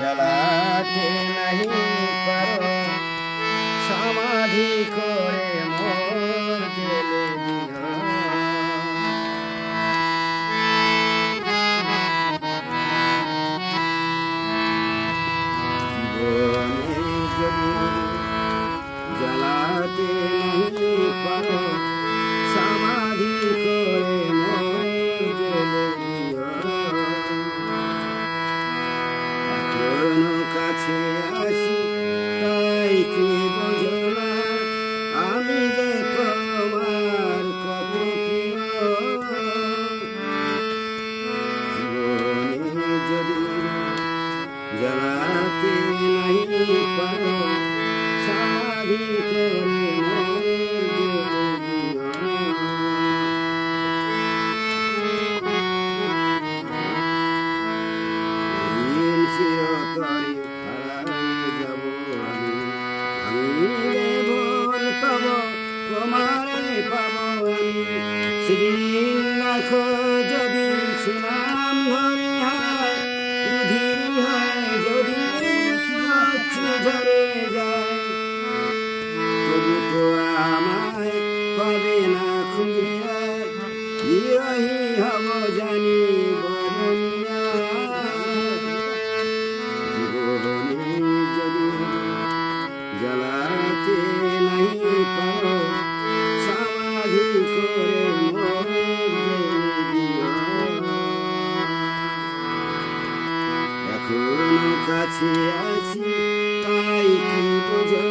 জ্বালাতে নাহি পারো সমাধি করে মোর দিও। জ্বালাতে নাহি পারো জ্বালাতে নাই পারো সমাধি করে মন তোমারে পাব আমি সেদিন রাখো যদি জ্বালাতে নাই পারো। কাছে আছি তাই কি বোঝো